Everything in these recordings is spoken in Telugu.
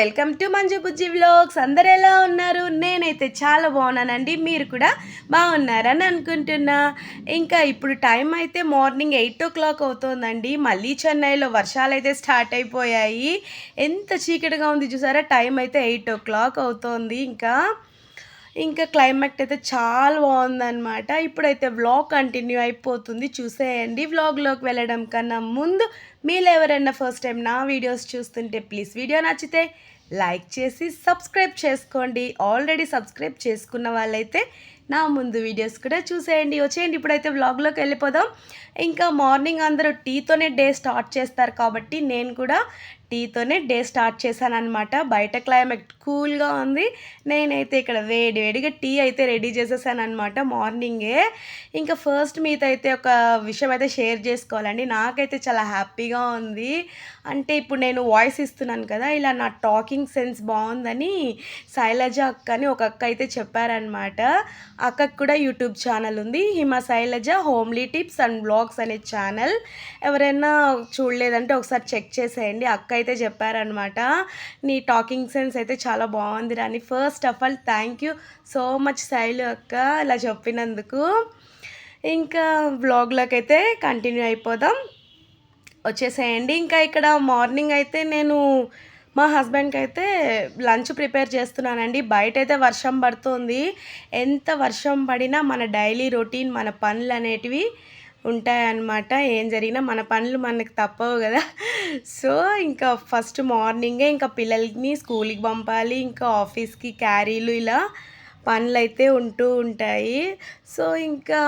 Welcome to Manju Bujji vlogs. అందరు ఎలా ఉన్నారు? నేనైతే చాలా బాగున్నానండి. మీరు కూడా బాగున్నారని అనుకుంటున్నా. ఇంకా ఇప్పుడు టైం అయితే మార్నింగ్ ఎయిట్ ఓ క్లాక్ అవుతుందండి. మళ్ళీ చెన్నైలో వర్షాలు అయితే స్టార్ట్ అయిపోయాయి. ఎంత చీకటిగా ఉంది చూసారా? టైం అయితే ఎయిట్ ఓ క్లాక్ అవుతోంది. ఇంకా ఇంకా క్లైమేట్ అయితే చాలా బాగుందన్నమాట. ఇప్పుడైతే వ్లాగ్ కంటిన్యూ అయిపోతుంది. చూసేయండి. వ్లాగ్లోకి వెళ్ళడం కన్నా ముందు మీరు ఎవరైనా ఫస్ట్ టైం నా వీడియోస్ చూస్తుంటే ప్లీజ్ వీడియో నచ్చితే లైక్ చేసి సబ్స్క్రైబ్ చేసుకోండి. ఆల్రెడీ సబ్స్క్రైబ్ చేసుకున్న వాళ్ళైతే నా ముందు వీడియోస్ కూడా చూసేయండి. వచ్చేయండి ఇప్పుడైతే వ్లాగ్లోకి వెళ్ళిపోదాం. ఇంకా మార్నింగ్ అందరూ టీతోనే డే స్టార్ట్ చేస్తారు కాబట్టి నేను కూడా టీతోనే డే స్టార్ట్ చేశాను అనమాట బయట క్లైమేట్ కూల్గా ఉంది. నేనైతే ఇక్కడ వేడి వేడిగా టీ అయితే రెడీ చేసేసాను అనమాట మార్నింగే. ఇంకా ఫస్ట్ మీతో అయితే ఒక విషయం అయితే షేర్ చేసుకోవాలండి. నాకైతే చాలా హ్యాపీగా ఉంది. అంటే ఇప్పుడు నేను వాయిస్ ఇస్తున్నాను కదా ఇలా నా టాకింగ్ సెన్స్ బాగుందని శైలజ అక్క అని ఒక అక్క అయితే చెప్పారనమాట అక్కకు కూడా యూట్యూబ్ ఛానల్ ఉంది. Hima Shailaja homely tips and blogs అనే ఛానల్ ఎవరైనా చూడలేదంటే ఒకసారి చెక్ చేసేయండి. అక్క అయితే చెప్పారనమాట నీ టాకింగ్ సెన్స్ అయితే చాలా బాగుంది రాని first of all thank you so much Shailu అక్క ఇలా చెప్పినందుకు. ఇంకా వ్లాగ్లోకి అయితే కంటిన్యూ అయిపోదాం. వచ్చేసేయండి. ఇంకా ఇక్కడ మార్నింగ్ అయితే నేను మా హస్బెండ్కి అయితే లంచ్ ప్రిపేర్ చేస్తున్నానండి. బయట అయితే వర్షం పడుతుంది. ఎంత వర్షం పడినా మన డైలీ రొటీన్ మన పనులు అనేటివి ఉంటాయన్నమాట. ఏం జరిగినా మన పనులు మనకు తప్పవు కదా. సో ఇంకా ఫస్ట్ మార్నింగే ఇంకా పిల్లల్ని స్కూల్కి పంపాలి. ఇంకా ఆఫీస్కి క్యారీలు ఇలా పనులు అయితే ఉంటూ ఉంటాయి. సో ఇంకా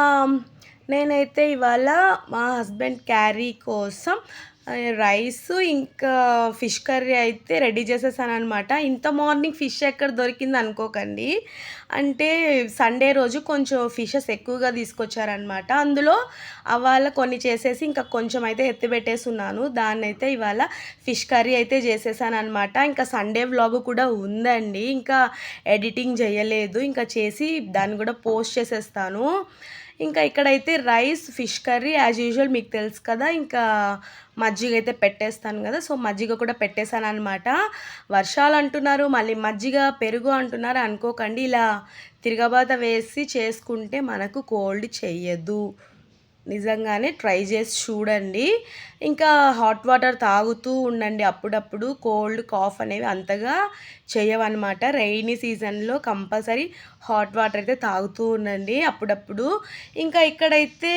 నేనైతే ఇవాళ మా హస్బెండ్ క్యారీ కోసం రైస్ ఇంకా ఫిష్ కర్రీ అయితే రెడీ చేసేసాను అనమాట ఇంత మార్నింగ్ ఫిష్ ఎక్కడ దొరికింది అనుకోకండి. అంటే సండే రోజు కొంచెం ఫిషెస్ ఎక్కువగా తీసుకొచ్చారనమాట అందులో అవాళ కొన్ని చేసేసి ఇంకా కొంచెం అయితే ఎత్తిపెట్టేసి ఉన్నాను దాన్ని అయితే ఇవాళ ఫిష్ కర్రీ అయితే చేసేసాను అనమాట ఇంకా సండే వ్లాగ్ కూడా ఉందండి. ఇంకా ఎడిటింగ్ చేయలేదు. ఇంకా చేసి దాన్ని కూడా పోస్ట్ చేసేస్తాను. ఇంకా ఇక్కడైతే rice fish curry as usual మీకు తెలుసు కదా ఇంకా మజ్జిగ అయితే పెట్టేస్తాను కదా సో మజ్జిగ కూడా పెట్టేశాను అనమాట వర్షాలు అంటున్నారు మళ్ళీ మజ్జిగ పెరుగు అంటున్నారు అనుకోకండి ఇలా తిరగబాత వేసి చేసుకుంటే మనకు కోల్డ్ చెయ్యదు నిజంగానే ట్రై చేసి చూడండి. ఇంకా హాట్ వాటర్ తాగుతూ ఉండండి అప్పుడప్పుడు. కోల్డ్ కాఫ్ అనేవి అంతగా చేయవన్నమాట. రైనీ సీజన్లో కంపల్సరీ హాట్ వాటర్ అయితే తాగుతూ ఉండండి అప్పుడప్పుడు. ఇంకా ఇక్కడైతే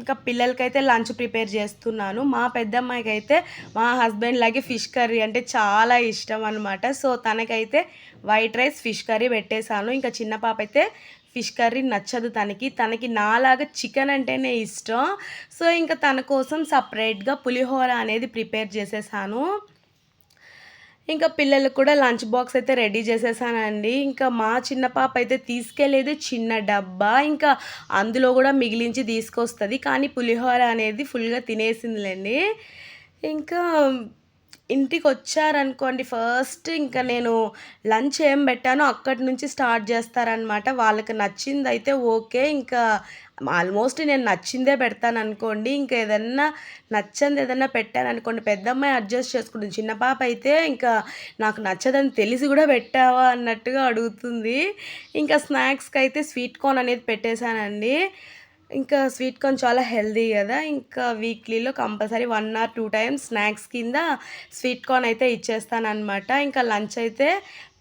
ఇంకా పిల్లలకైతే లంచ్ ప్రిపేర్ చేస్తున్నాను. మా పెద్దమ్మాయికి అయితే మా హస్బెండ్ లాగే ఫిష్ కర్రీ అంటే చాలా ఇష్టం అనమాట సో తనకైతే వైట్ రైస్ ఫిష్ కర్రీ పెట్టేశాను. ఇంకా చిన్న పాప అయితే ఫిష్ కర్రీ నచ్చదు తనకి. తనకి నాలాగా చికెన్ అంటేనే ఇష్టం. సో ఇంకా తన కోసం సపరేట్గా పులిహోర అనేది ప్రిపేర్ చేసేసాను. ఇంకా పిల్లలకు కూడా లంచ్ బాక్స్ అయితే రెడీ చేసేసానండి. ఇంకా మా చిన్న పాప అయితే తీసుకెళ్ళేది చిన్న డబ్బా. ఇంకా అందులో కూడా మిగిలించి తీసుకొస్తుంది. కానీ పులిహోర అనేది ఫుల్గా తినేసిందిలేండి. ఇంకా ఇంటికి వచ్చారనుకోండి ఫస్ట్ ఇంకా నేను లంచ్ ఏం పెట్టానో అక్కడి నుంచి స్టార్ట్ చేస్తారనమాట వాళ్ళకి నచ్చింది అయితే ఓకే ఇంకా ఆల్మోస్ట్ నేను నచ్చిందే పెడతాను అనుకోండి ఇంకా ఏదన్నా నచ్చంది ఏదన్నా పెట్టాను అనుకోండి పెద్దమ్మాయి అడ్జస్ట్ చేసుకుంటుంది. చిన్న పాప అయితే ఇంకా నాకు నచ్చదని తెలిసి కూడా పెట్టావా అన్నట్టుగా అడుగుతుంది. ఇంకా స్నాక్స్కి అయితే స్వీట్ కార్న్ అనేది పెట్టేశానండి. ఇంకా స్వీట్ కార్న్ చాలా హెల్దీ కదా. ఇంకా వీక్లీలో compulsory one or two times snacks కింద స్వీట్ కార్న్ అయితే ఇచ్చేస్తాను అనమాట ఇంకా లంచ్ అయితే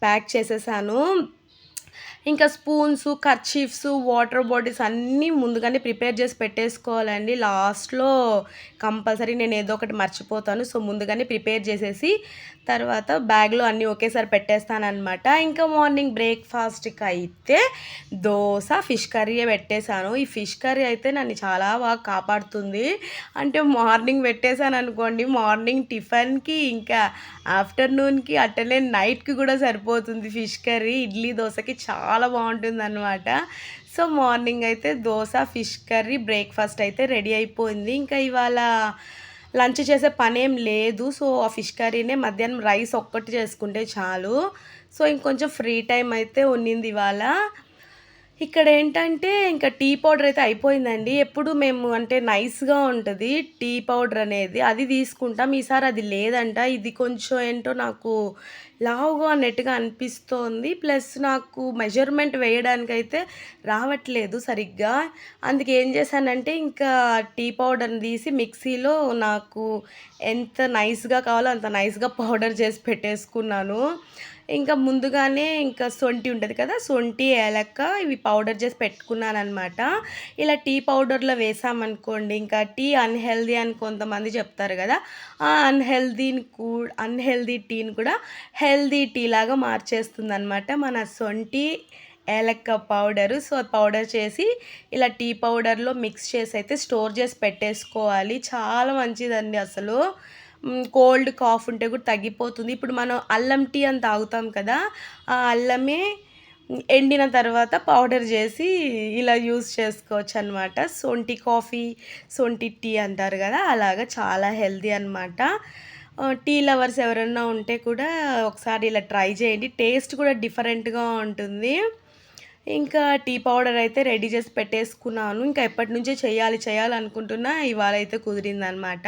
ప్యాక్ చేసేసాను. ఇంకా స్పూన్స్ కర్చీఫ్స్ వాటర్ బాటిల్స్ అన్నీ ముందుగానే ప్రిపేర్ చేసి పెట్టేసుకోవాలండి. లాస్ట్లో కంపల్సరీ నేను ఏదో ఒకటి మర్చిపోతాను. సో ముందుగానే ప్రిపేర్ చేసేసి తర్వాత బ్యాగ్లో అన్నీ ఒకేసారి పెట్టేస్తానమాట ఇంకా మార్నింగ్ బ్రేక్ఫాస్ట్కి అయితే దోశ ఫిష్ కర్రీ పెట్టేశాను. ఈ ఫిష్ కర్రీ అయితే నన్ను చాలా బాగా కాపాడుతుంది. అంటే మార్నింగ్ పెట్టేశాను అనుకోండి మార్నింగ్ టిఫిన్కి ఇంకా ఆఫ్టర్నూన్కి అట్టనే నైట్కి కూడా సరిపోతుంది ఫిష్ కర్రీ. ఇడ్లీ దోశకి చాలా చాలా బాగుంటుంది అనమాట సో మార్నింగ్ అయితే దోశ ఫిష్ కర్రీ బ్రేక్ఫాస్ట్ అయితే రెడీ అయిపోయింది. ఇంకా ఇవాళ లంచ్ చేసే పని ఏం లేదు. సో ఆ ఫిష్ కర్రీనే మధ్యాహ్నం రైస్ ఒక్కటి చేసుకుంటే చాలు. సో ఇంకొంచెం ఫ్రీ టైం అయితే ఉన్నింది ఇవాళ. ఇక్కడ ఏంటంటే ఇంకా టీ పౌడర్ అయితే అయిపోయిందండి. ఎప్పుడు మేము అంటే నైస్గా ఉంటుంది టీ పౌడర్ అనేది. అది తీసుకుంటాం. ఈసారి అది లేదంట. ఇది కొంచెం ఏంటో నాకు లావుగా అన్నట్టుగా అనిపిస్తోంది. ప్లస్ నాకు మెజర్మెంట్ వేయడానికైతే రావట్లేదు సరిగ్గా. అందుకే ఏం చేశానంటే ఇంకా టీ పౌడర్ని తీసి మిక్సీలో నాకు ఎంత నైస్గా కావాలో అంత నైస్గా పౌడర్ చేసి పెట్టేసుకున్నాను. ఇంకా ముందుగానే ఇంకా సొంటి ఉంటుంది కదా సొంటి ఏలక్క ఇవి పౌడర్ చేసి పెట్టుకున్నాను అనమాట ఇలా టీ పౌడర్లో వేసామనుకోండి ఇంకా టీ అన్హెల్దీ అని కొంతమంది చెప్తారు కదా ఆ అన్హెల్దీని కూ అన్హెల్దీ టీని కూడా హెల్దీ టీ లాగా మార్చేస్తుంది అనమాట మన సొంటి ఏలక్క పౌడరు సో పౌడర్ చేసి ఇలా టీ పౌడర్లో మిక్స్ చేసి అయితే స్టోర్ చేసి పెట్టేసుకోవాలి. చాలా మంచిదండి అసలు. కోల్డ్ కాఫ్ ఉంటే కూడా తగ్గిపోతుంది. ఇప్పుడు మనం అల్లం టీ అని తాగుతాం కదా ఆ అల్లమే ఎండిన తర్వాత పౌడర్ చేసి ఇలా యూస్ చేసుకోవచ్చు అనమాట సొంటి కాఫీ సొంటి టీ అంటారు కదా అలాగా చాలా హెల్దీ అనమాట టీ లవర్స్ ఎవరైనా ఉంటే కూడా ఒకసారి ఇలా ట్రై చేయండి. టేస్ట్ కూడా డిఫరెంట్గా ఉంటుంది. ఇంకా టీ పౌడర్ అయితే రెడీ చేసి పెట్టేసుకున్నాను. ఇంకా ఎప్పటి నుంచే చేయాలి చేయాలనుకుంటున్నా ఇవాళ అయితే కుదిరిందనమాట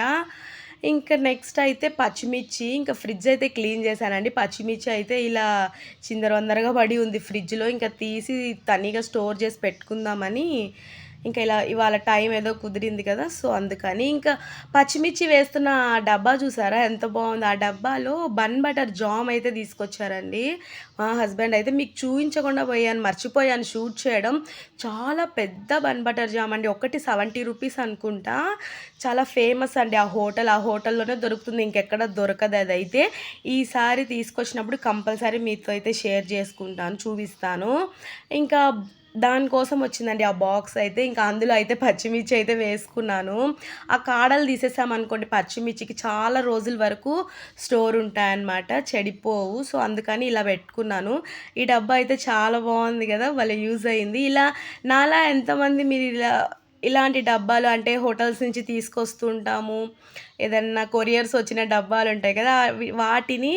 ఇంకా నెక్స్ట్ అయితే పచ్చిమిర్చి ఇంకా ఫ్రిడ్జ్ అయితే క్లీన్ చేశానండి. పచ్చిమిర్చి అయితే ఇలా చిందరవందరగా పడి ఉంది ఫ్రిడ్జ్లో ఇంకా తీసి తనీగా స్టోర్ చేసి పెట్టుకుందామని ఇంకా ఇలా ఇవాళ టైం ఏదో కుదిరింది కదా సో అందుకని ఇంకా పచ్చిమిర్చి వేస్తున్న ఆ డబ్బా చూసారా? ఎంత బాగుంది. ఆ డబ్బాలో బన్ బటర్ జామ్ అయితే తీసుకొచ్చారండి. మా హస్బెండ్ అయితే మీకు చూపించకుండా పోయాను మర్చిపోయాను షూట్ చేయడం. చాలా పెద్ద బన్ బటర్ జామ్ అండి. ఒకటి సెవెంటీ రూపీస్ అనుకుంటా. చాలా ఫేమస్ అండి ఆ హోటల్. ఆ హోటల్లోనే దొరుకుతుంది. ఇంకెక్కడ దొరకదు అది అయితే ఈసారి తీసుకొచ్చినప్పుడు కంపల్సరీ మీతో అయితే షేర్ చేసుకుంటాను చూపిస్తాను. ఇంకా దానికోసం వచ్చిందండి ఆ బాక్స్ అయితే. ఇంకా అందులో అయితే పచ్చిమిర్చి అయితే వేసుకున్నాను. ఆ కాడలు తీసేసామనుకోండి పచ్చిమిర్చికి చాలా రోజుల వరకు స్టోర్ ఉంటాయన్నమాట చెడిపోవు. సో అందుకని ఇలా పెట్టుకున్నాను. ఈ డబ్బా అయితే చాలా బాగుంది కదా వాళ్ళ యూజ్ అయింది. ఇలా నాలా ఎంతమంది మీరు ఇలా ఇలాంటి డబ్బాలు అంటే హోటల్స్ నుంచి తీసుకొస్తుంటాము. ఏదన్నా కొరియర్స్ వచ్చిన డబ్బాలు ఉంటాయి కదా వాటిని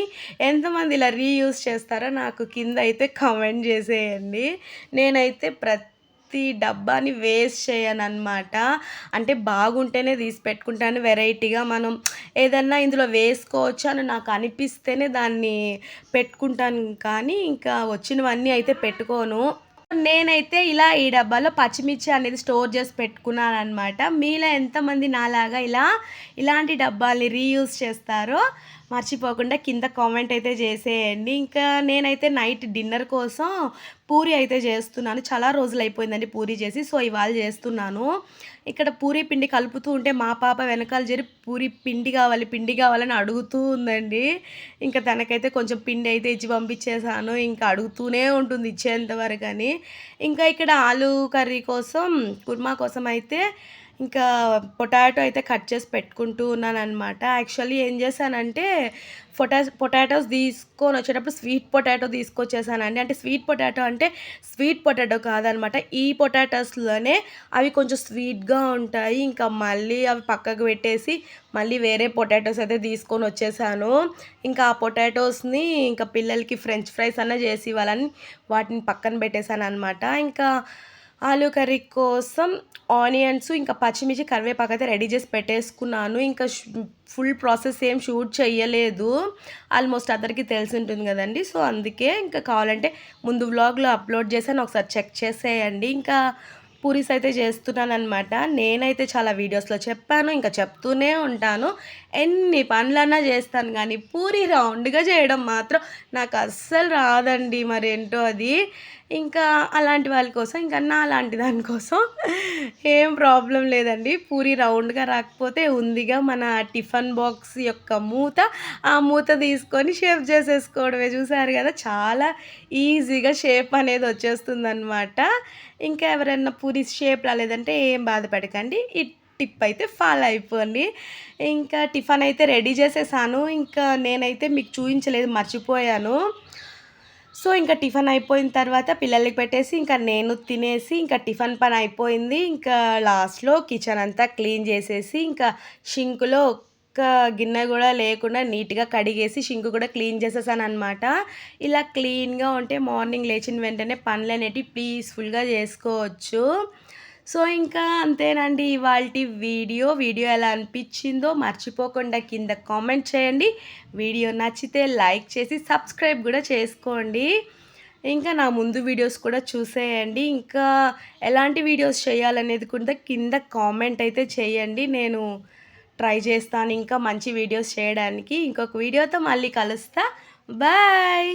ఎంతమంది ఇలా రీయూస్ చేస్తారో నాకు కింద అయితే కమెంట్ చేసేయండి. నేనైతే ప్రతి ప్రతి డబ్బాని వేస్ట్ చేయను అనమాట అంటే బాగుంటేనే తీసి పెట్టుకుంటాను. వెరైటీగా మనం ఏదన్నా ఇందులో వేసుకోవచ్చు అని నాకు అనిపిస్తేనే దాన్ని పెట్టుకుంటాను. కానీ ఇంకా వచ్చినవన్నీ అయితే పెట్టుకోను. నేనైతే ఇలా ఈ డబ్బాలో పచ్చిమిర్చి అనేది స్టోర్ చేసి పెట్టుకున్నాను అనమాట మీలో ఎంతమంది నాలాగా ఇలా ఇలాంటి డబ్బాల్ని రీయూజ్ చేస్తారో మర్చిపోకుండా కింద కామెంట్ అయితే చేసేయండి. ఇంకా నేనైతే నైట్ డిన్నర్ కోసం పూరి అయితే చేస్తున్నాను. చాలా రోజులు అయిపోయిందండి పూరి చేసి. సో ఇవాళ చేస్తున్నాను. ఇక్కడ పూరి పిండి కలుపుతూ ఉంటే మా పాప వెనకాల జరి పూరి పిండి కావాలి పిండి కావాలని అడుగుతూ ఉందండి. ఇంకా తనకైతే కొంచెం పిండి అయితే ఇచ్చి పంపించేసాను ఇంకా అడుగుతూనే ఉంటుంది ఇచ్చేంత వరకు అని ఇంకా ఇక్కడ ఆలు కర్రీ కోసం కుర్మా కోసం అయితే ఇంకా పొటాటో అయితే కట్ చేసి పెట్టుకుంటూ ఉన్నాను అనమాట యాక్చువల్లీ ఏం చేశానంటే పొటా పొటాటోస్ తీసుకొని వచ్చేటప్పుడు స్వీట్ పొటాటో తీసుకొచ్చేసానండి. అంటే స్వీట్ పొటాటో అంటే స్వీట్ పొటాటో కాదనమాట ఈ పొటాటోస్లోనే అవి కొంచెం స్వీట్గా ఉంటాయి. ఇంకా మళ్ళీ అవి పక్కకు పెట్టేసి మళ్ళీ వేరే పొటాటోస్ అయితే తీసుకొని వచ్చేసాను. ఇంకా ఆ పొటాటోస్ని ఇంకా పిల్లలకి ఫ్రెంచ్ ఫ్రైస్ అన్న చేసి ఇవ్వాలని వాటిని పక్కన పెట్టేశాను అనమాట ఇంకా ఆలూ కర్రీ కోసం ఆనియన్స్ ఇంకా పచ్చిమిర్చి కరివేపాకు అయితే రెడీ చేసి పెట్టేసుకున్నాను. ఇంకా ఫుల్ ప్రాసెస్ ఏం షూట్ చేయలేదు ఆల్మోస్ట్ అందరికీ తెలిసి ఉంటుంది కదండి. సో అందుకే ఇంకా కావాలంటే ముందు వ్లాగ్లో అప్లోడ్ చేశాను ఒకసారి చెక్ చేసేయండి. ఇంకా పూరీస్ అయితే చేస్తున్నాను అనమాట నేనైతే చాలా వీడియోస్లో చెప్పాను ఇంకా చెప్తూనే ఉంటాను. ఎన్ని పనులన్నా చేస్తాను కానీ పూరి రౌండ్గా చేయడం మాత్రం నాకు అస్సలు రాదండి మరి ఏంటో అది. ఇంకా అలాంటి వాళ్ళ కోసం ఇంకా నా అలాంటి దానికోసం ఏం ప్రాబ్లం లేదండి. పూరి రౌండ్గా రాకపోతే ఉందిగా మన టిఫిన్ బాక్స్ యొక్క మూత. ఆ మూత తీసుకొని షేప్ చేసేసుకోవడమే. చూసారు కదా చాలా ఈజీగా షేప్ అనేది వచ్చేస్తుంది అనమాట ఇంకా ఎవరైనా పూరి షేప్ రాలేదంటే ఏం బాధపడకండి. ఈ టిప్ అయితే ఫాలో అయిపోండి. ఇంకా టిఫన్ అయితే రెడీ చేసేసాను. ఇంకా నేనైతే మీకు చూపించలేదు మర్చిపోయాను. సో ఇంకా టిఫన్ అయిపోయిన తర్వాత పిల్లలకి పెట్టేసి ఇంకా నేను తినేసి ఇంకా టిఫన్ పని అయిపోయింది. ఇంకా లాస్ట్లో కిచెన్ అంతా క్లీన్ చేసేసి ఇంకా షింక్లో ఒక్క గిన్నె కూడా లేకుండా నీట్గా కడిగేసి షింకు కూడా క్లీన్ చేసేసాను అనమాట ఇలా క్లీన్గా ఉంటే మార్నింగ్ లేచిన వెంటనే పనులు అనేటివి పీస్ఫుల్గా చేసుకోవచ్చు. సో ఇంకా అంతేనండి ఇవాళ వీడియో. వీడియో ఎలా అనిపించిందో మర్చిపోకుండా కింద కామెంట్ చేయండి. వీడియో నచ్చితే లైక్ చేసి సబ్స్క్రైబ్ కూడా చేసుకోండి. ఇంకా నా ముందు వీడియోస్ కూడా చూసేయండి. ఇంకా ఎలాంటి వీడియోస్ చేయాలనేది కూడా కింద కామెంట్ అయితే చేయండి. నేను ట్రై చేస్తాను. ఇంకా మంచి వీడియోస్ చేయడానికి ఇంకొక వీడియోతో మళ్ళీ కలుస్తా. బాయ్!